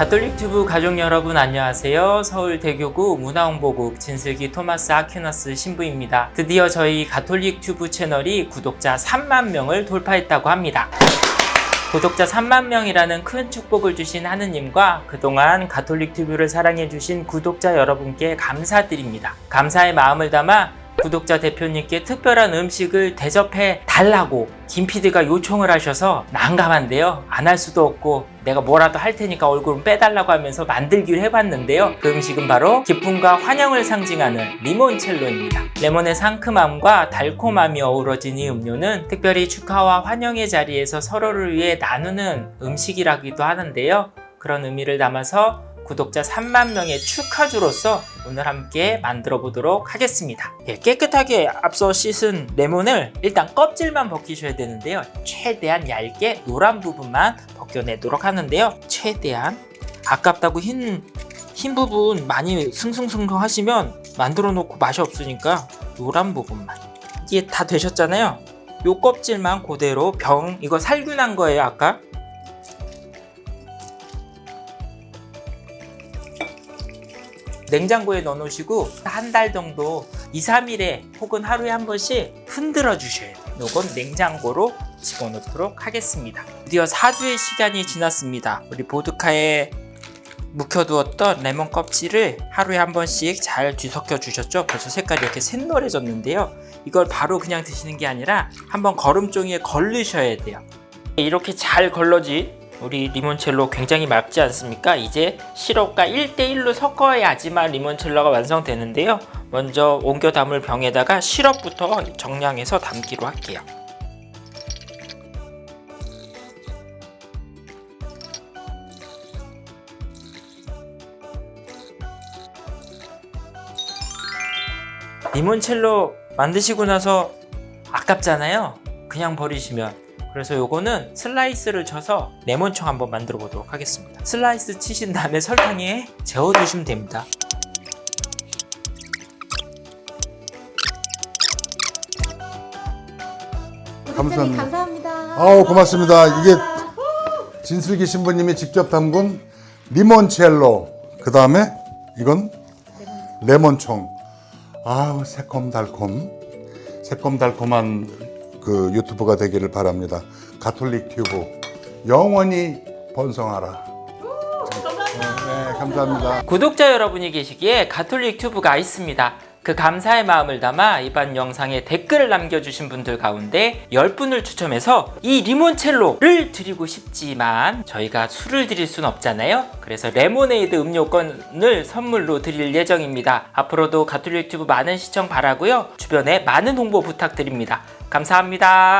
가톨릭 튜브 가족 여러분 안녕하세요. 서울대교구 문화홍보국 진슬기 토마스 아퀴너스 신부입니다. 드디어 저희 가톨릭 튜브 채널이 구독자 3만 명을 돌파했다고 합니다. 구독자 3만 명이라는 큰 축복을 주신 하느님과 그동안 가톨릭 튜브를 사랑해 주신 구독자 여러분께 감사드립니다. 감사의 마음을 담아 구독자 대표님께 특별한 음식을 대접해 달라고 김PD가 요청을 하셔서 난감한데요. 안 할 수도 없고 내가 뭐라도 할 테니까 얼굴은 빼달라고 하면서 만들기를 해봤는데요. 그 음식은 바로 기쁨과 환영을 상징하는 리몬첼로입니다. 레몬의 상큼함과 달콤함이 어우러진 이 음료는 특별히 축하와 환영의 자리에서 서로를 위해 나누는 음식이라기도 하는데요. 그런 의미를 담아서 구독자 3만 명의 축하주로서 오늘 함께 만들어 보도록 하겠습니다. 예, 깨끗하게 앞서 씻은 레몬을 일단 껍질만 벗기셔야 되는데요. 최대한 얇게 노란 부분만 벗겨내도록 하는데요. 최대한 아깝다고 흰, 흰 부분 많이 승승승승 하시면 만들어 놓고 맛이 없으니까 노란 부분만. 이게 다 되셨잖아요. 요 껍질만 그대로 병, 이거 살균한 거예요, 아까. 냉장고에 넣어 놓으시고 한 달 정도 2, 3일에 혹은 하루에 한 번씩 흔들어 주셔야 돼요. 요건 냉장고로 집어넣도록 하겠습니다. 드디어 4주의 시간이 지났습니다. 우리 보드카에 묵혀두었던 레몬 껍질을 하루에 한 번씩 잘 뒤섞여 주셨죠? 벌써 색깔이 이렇게 샛노래졌는데요. 이걸 바로 그냥 드시는 게 아니라 한번 거름종이에 걸르셔야 돼요. 이렇게 잘 걸러진 우리 리몬첼로 굉장히 맑지 않습니까? 이제 시럽과 1대1로 섞어야지만 리몬첼로가 완성되는데요. 먼저 옮겨 담을 병에다가 시럽부터 정량해서 담기로 할게요. 리몬첼로 만드시고 나서 아깝잖아요. 그냥 버리시면. 그래서 요거는 슬라이스를 쳐서 레몬청 한번 만들어 보도록 하겠습니다. 슬라이스 치신 다음에 설탕에 재워 두시면 됩니다. 감사합니다. 감사합니다. 아우 고맙습니다. 이게 진슬기 신부님이 직접 담근 리몬첼로. 그 다음에 이건 레몬총. 아우 새콤달콤. 새콤달콤한 그 유튜브가 되기를 바랍니다. 가톨릭 튜브 영원히 번성하라. 네, 감사합니다. 구독자 여러분이 계시기에 가톨릭 튜브가 있습니다. 그 감사의 마음을 담아 이번 영상에 댓글을 남겨주신 분들 가운데 10분을 추첨해서 이 리몬첼로를 드리고 싶지만 저희가 술을 드릴 순 없잖아요. 그래서 레모네이드 음료권을 선물로 드릴 예정입니다. 앞으로도 가톨릭 튜브 많은 시청 바라고요. 주변에 많은 홍보 부탁드립니다. 감사합니다.